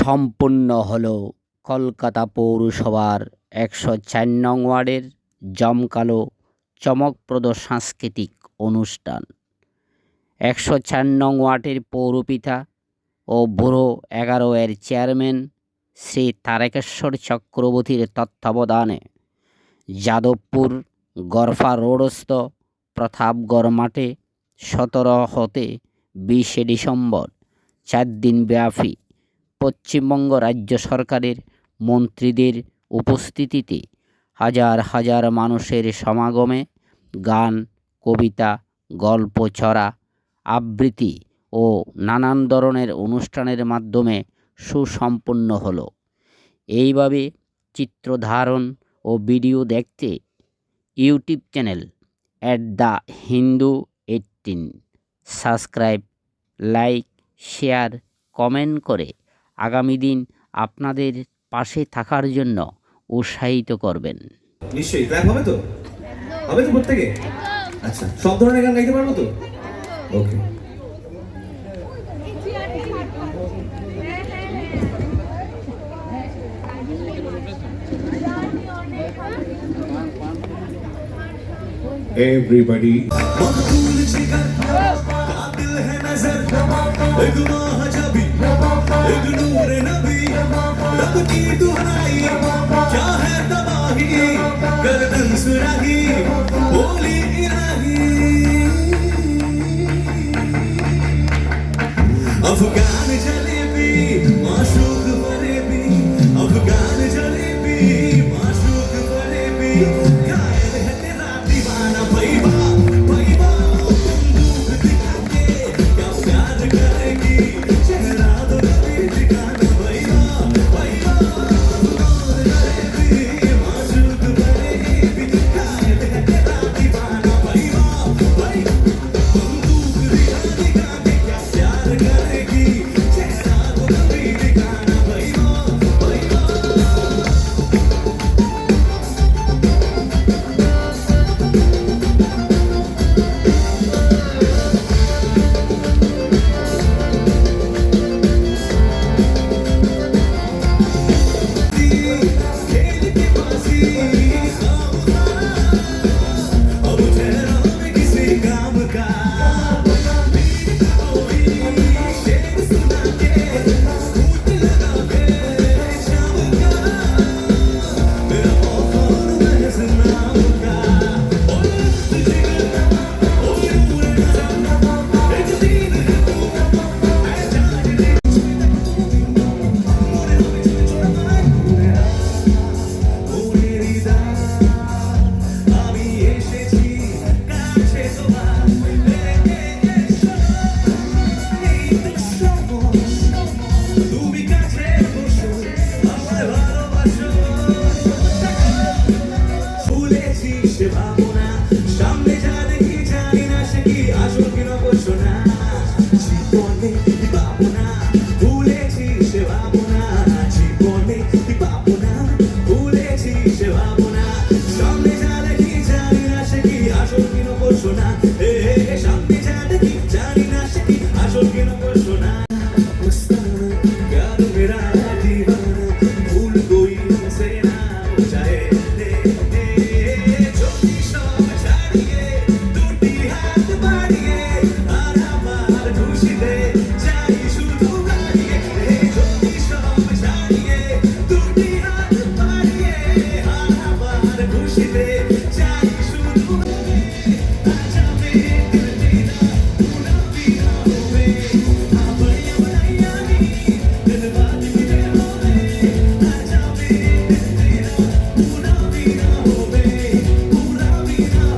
সম্পূর্ণ হল কলকাতা পৌরসভার একশো চার নং ওয়ার্ডের জমকালো, চমকপ্রদ সাংস্কৃতিক অনুষ্ঠান। একশো চার নং ওয়ার্ডের পৌরপিতা ও বুড়ো এগারো এর চেয়ারম্যান শ্রী তারকেশ্বর চক্রবর্তীর তত্ত্বাবধানে যাদবপুর গরফা রোডস্থ প্রতাপগড় মাঠে সতেরো হতে বিশে ডিসেম্বর চার দিন ব্যাপী পশ্চিমবঙ্গ রাজ্য সরকারের মন্ত্রীদের উপস্থিতিতে হাজার হাজার মানুষের সমাগমে গান, কবিতা, গল্প, ছড়া, আবৃত্তি ও নানান ধরনের অনুষ্ঠানের মাধ্যমে সুসম্পন্ন হলো। এইভাবে চিত্র ধারণ ও ভিডিও দেখতে YouTube channel at the Hindu eighteen subscribe, like, share, comment করে আগামী দিন আপনাদের পাশে থাকার জন্য উৎসাহিত করবেন। নিশ্চয়ই হবে তো? হবে তো প্রত্যেকে? আচ্ছা সব ধরনের গান গাইতে পারব তো? ওকে। Everybody. नूर नबी लब की दुहाई क्या है तबाही गर्दन सुराही बोली अफगान Thank you.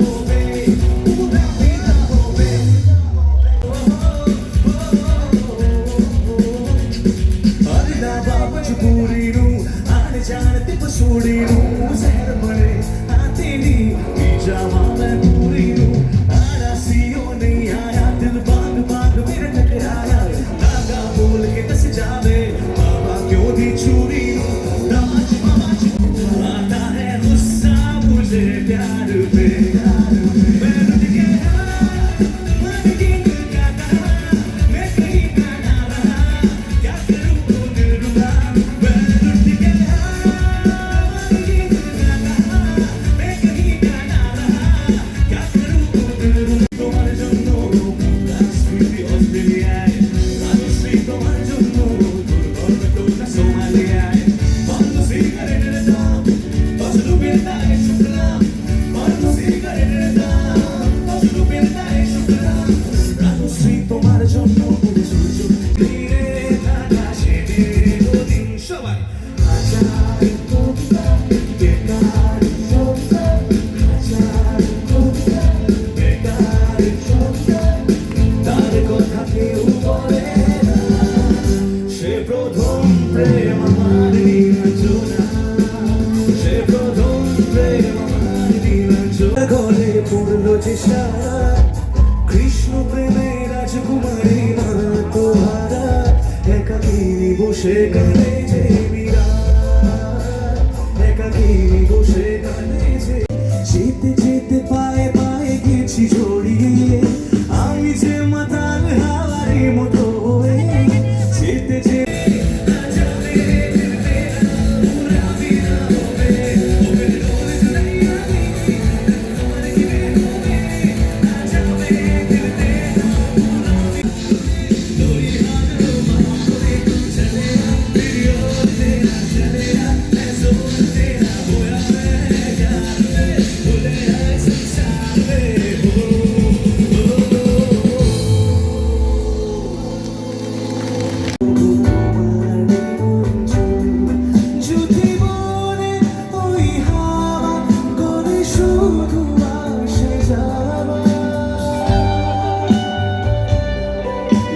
কৃষ্ণ প্রেমে রাজকুমারী মা তোহারা একাকিনী বসে গেলে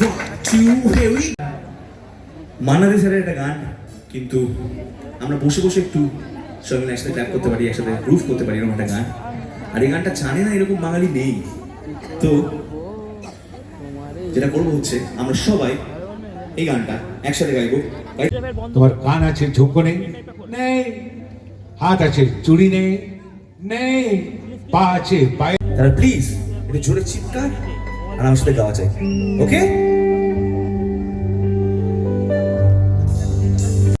one, two, here we মানাদে স্যারের একটা গান কিন্তু আমরা বসে বসে একটু সবাই মিলে একসাথে ক্ল্যাপ করতে পারি একসাথে প্রুফ করতে পারি এরকম একটা গান। আর এই গানটা জানে না এরকম বাঙালি নেই। তো যেটা করব হচ্ছে আমরা সবাই এই গানটা একসাথে গাইবো। গাই- তোমার কান আছে, ঝুঁকো নেই? নেই। হাত আছে, চুড়ি নেই? নেই। পা আছে, পায়ে তারা প্লিজ একটু জোরে চিৎকার, আর আমার সাথে গাওয়া চাই ওকে